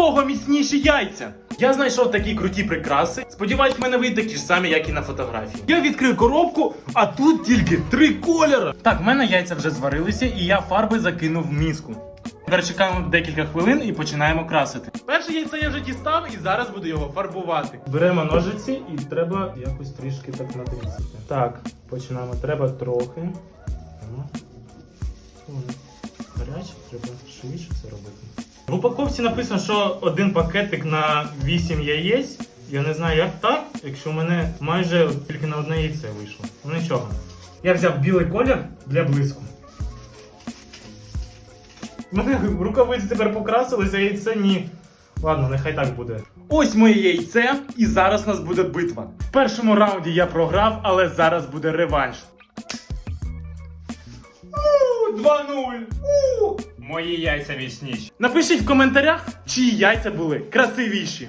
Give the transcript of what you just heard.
кого міцніші яйця? Я знайшов такі круті прикраси. Сподіваюсь, мене вийде такі ж самі, як і на фотографії. Я відкрив коробку, а тут тільки три кольори. Так, в мене яйця вже зварилися, і я фарби закинув в миску. Тепер чекаємо декілька хвилин і починаємо красити. Перше яйце я вже дістав і зараз буду його фарбувати. Беремо ножиці і треба якось трішки так натрісити. Так, починаємо. Треба трохи. Гаряче, треба швидше це робити. В упаковці написано, що один пакетик на 8 яєць. Я не знаю, як так, якщо в мене майже тільки на одне яйце вийшло. Ну нічого. Я взяв білий колір для блиску. У мене рукавиці тепер покрасилися, а яйце ні. Ладно, нехай так буде. Ось моє яйце, і зараз у нас буде битва. В першому раунді я програв, але зараз буде реванш. У, 2-0. У. Мої яйця вічніші. Напишіть в коментарях, чиї яйця були красивіші.